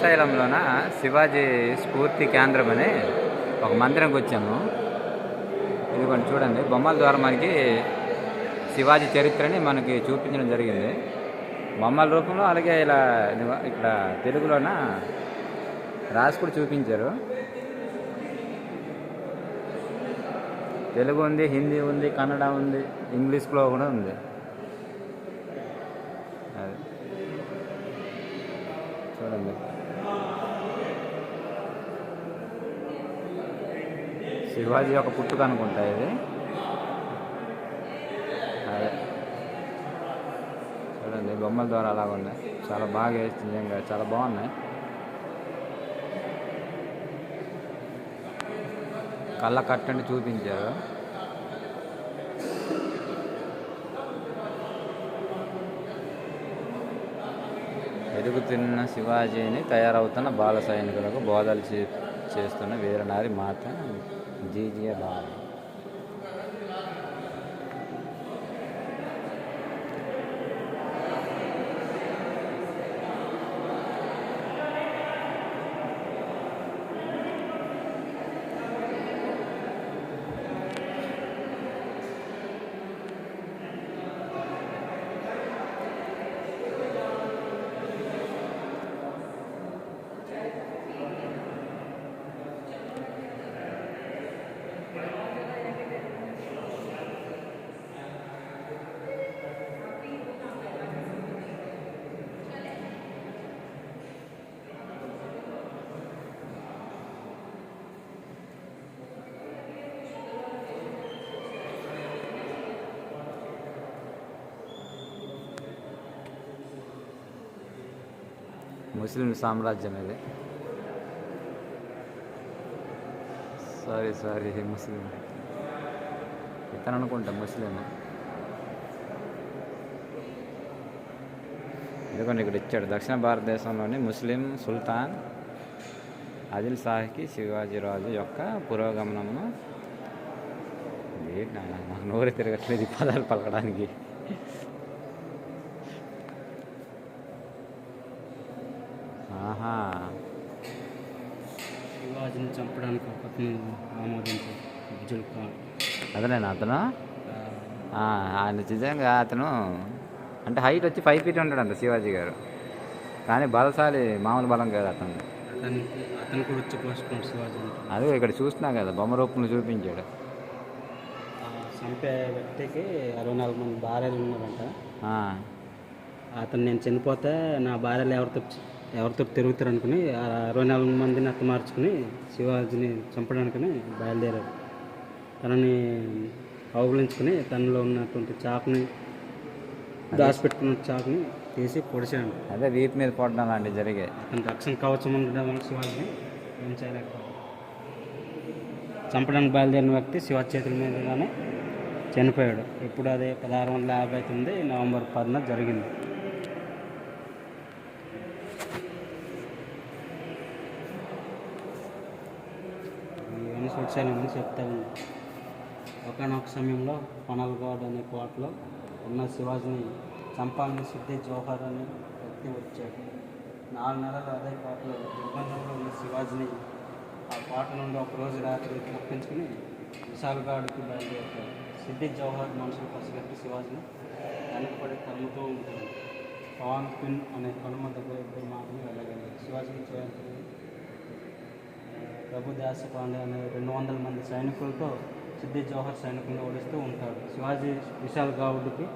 శ్రీశైలంలోన శివాజీ స్ఫూర్తి కేంద్రం అని ఒక మందిరంకి వచ్చాము. ఇదిగోండి చూడండి బొమ్మల ద్వారా మనకి శివాజీ చరిత్రని మనకి చూపించడం జరిగింది. బొమ్మల రూపంలో అలాగే ఇలా ఇక్కడ తెలుగులోన రాసి కూడా చూపించారు. తెలుగు ఉంది హిందీ ఉంది కన్నడ ఉంది ఇంగ్లీష్లో కూడా ఉంది అది చూడండి శివాజీ యొక్క పుట్టుక అనుకుంటా ఇది. అదే. చూడండి బొమ్మల ద్వారా అలాగ ఉన్నాయి. చాలా బాగా వేస్తుంది నిజంగా చాలా బాగున్నాయి. కళ్ళ కట్టండి చూపించారు. ఎదుగుతున్న శివాజీని తయారవుతున్న బాల సైనికులకు బోధలు చే- చేస్తున్న వీరనారి మాత. జీజియ బాల ముస్లిం సామ్రాజ్యం ఇది. సారీ సారీ ముస్లిం. ఇతను అనుకుంటా ముస్లిం. ఎందుకంటే ఇక్కడ ఇచ్చాడు. దక్షిణ భారతదేశంలోని ముస్లిం సుల్తాన్ ఆదిల్ షాహీకి శివాజీరాజు యొక్క పురోగమనమును ఏంటి నాకు నోరు తిరగట్లేదు ఈ పదాలు పలకడానికి. ఆహా. శివాజీని చంపడానికి ఒక అతను ఆమోదించారు అబ్దుల్ ఖాన్ అతనేనా అతను? ఆయన నిజంగా అతను అంటే హైట్ వచ్చి ఫైవ్ ఫీట్ ఉంటాడంట శివాజీ గారు. కానీ బలశాలి మామూలు బలం కాదు అతను. అతనికి అతను కూడా వచ్చి పోసుకున్నాడు శివాజీని. అదే ఇక్కడ చూస్తున్నా కదా బొమ్మ రూపంలో చూపించాడు. చంపే వ్యక్తికి అరవై నాలుగు మంది భార్యలు ఉన్నారంట. అతను నేను చనిపోతే నా భార్యలు ఎవరితో ఎవరితో తిరుగుతారు అనుకుని ఆ అరవై నాలుగు మందిని అత్తమార్చుకుని శివాజీని చంపడానికని బయలుదేరారు. తనని కౌగులించుకుని తనలో ఉన్నటువంటి చాకుని దాచిపెట్టుకున్న చాకుని తీసి పొడిచాడు. అదే వీపు మీద పడడం లాంటివి జరిగాయి. అతని రక్షణ కవచం ఉండడం వల్ల శివాజీని ఏం చేయలేకపోయాడు చంపడానికి బయలుదేరిన వ్యక్తి శివాజీ చేతుల మీదగానే చనిపోయాడు. ఇప్పుడు అది పదహారు వందల యాభై తొమ్మిది నవంబర్ పదిన జరిగింది. ఇవన్నీ చూసానని చెప్తా ఉంది ఒకనొక సమయంలో పనల్గౌడ్ అనే కోటలో ఉన్న శివాజీని చంపాలని సిద్ధి జోహర్ అనే వ్యక్తి వచ్చాడు. నాలుగు నెలలు అదే కోటలో దుర్బంధంలో ఉన్న శివాజీని ఆ కోట నుండి ఒక రోజు రాత్రి తప్పించుకుని విశాల్గాడ్కి బయలుదేరుతాడు. సిద్ధి జవహర్ మనుషులు పసిగట్టి శివాజీని వెనకబడి తరుముతూ ఉంటాడు. పవన్ పిన్ అనే కనుమ దగ్గర ఇద్దరు మాత్రమే వెళ్ళగలిగారు శివాజీని చేయాలి ప్రభుదాస్ పాండే అనే రెండు వందల మంది సైనికులతో సిద్ధి జవహర్ సైనికులను ఓడిస్తూ ఉంటాడు శివాజీ విశాల్ గౌడ్కి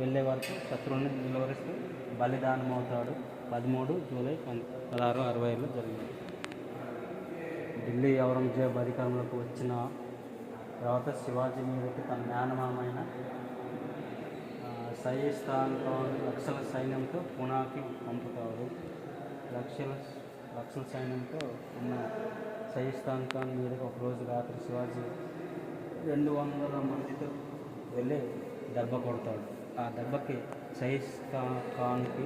వెళ్ళే వరకు శత్రువుని నిలువరిస్తూ బలిదానం అవుతాడు. పదమూడు జూలై పం పదహారు అరవైలో జరిగింది. ఢిల్లీ ఔరంగజేబ్ అధికారంలోకి వచ్చిన తర్వాత శివాజీ మీదకి తన జ్ఞానమామైన సైస్తాన్ లక్షల సైన్యంతో పునాకి పంపుతాడు. లక్షల లక్షల సైన్యంతో ఉన్న సైస్తాన్ ఖాన్ మీదకి ఒకరోజు రాత్రి శివాజీ రెండు వందల మందితో వెళ్ళి దెబ్బ కొడతాడు. ఆ దెబ్బకి సైస్తాన్ ఖాన్కి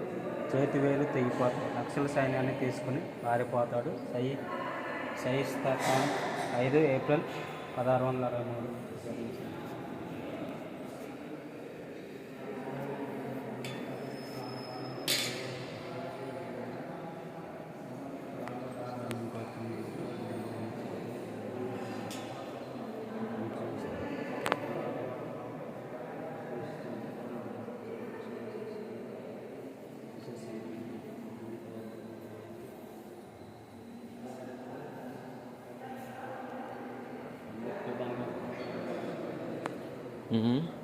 చేతి వేలు తెగిపోతాడు నక్సల సైన్యాన్ని తీసుకుని పారిపోతాడు. సై సైస్తా ఖాన్ ఐదు ఏప్రిల్ పదహారు వందల అరవై మూడు. Mm-hmm.